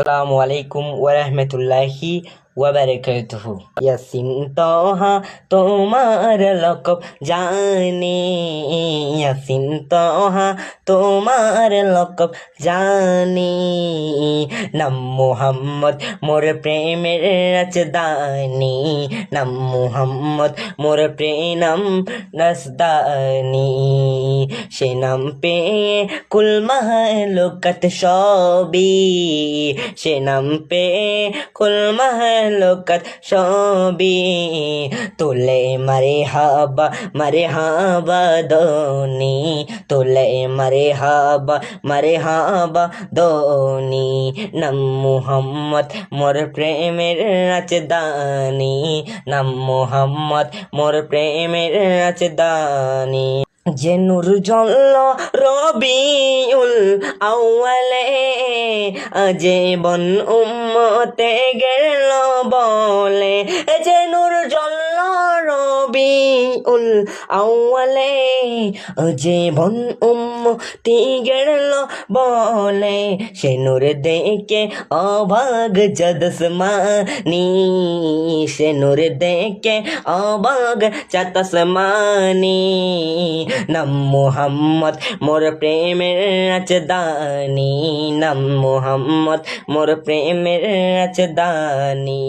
আসসালামু আলাইকুম ওরহমতুল্লাহি ওয়াবারাকাতুহু। ইয়াসিন তোহা তোমার লকব জানি। ইয়াসিন তোহা তোমার লকব জানি। নাম মুহাম্মদ, মোর প্রেমের রাজদানি নাম মুহাম্মদ, মোর প্রেম রাজদানি সে নাম পে কুল মাহলুকাত সবই। সে নাম পে কুল মাহলুকাত সবই। তোলে মারে হাবা মারে হাবা দনি। তোলে মারে হাবা মারে হাবা দনি নাম মুহাম্মদ মোর প্রেমের রাজদানি নাম মুহাম্মদ মোর প্রেমের রাজদানি যে নূর জল রবিউল আউয়ালে আজীবন উম্মতে গেল বলে যে নূর জল রবিউল আউয়ালে আজীবন উম্মতি গেল বলে সে নূর দেখে অভাগ জদসমানি সে নূর দেখে অভাগ চাতসমানি নাম মুহাম্মদ মোর প্রেমের রাজদানি নাম মুহাম্মদ মোর প্রেমের রাজদানি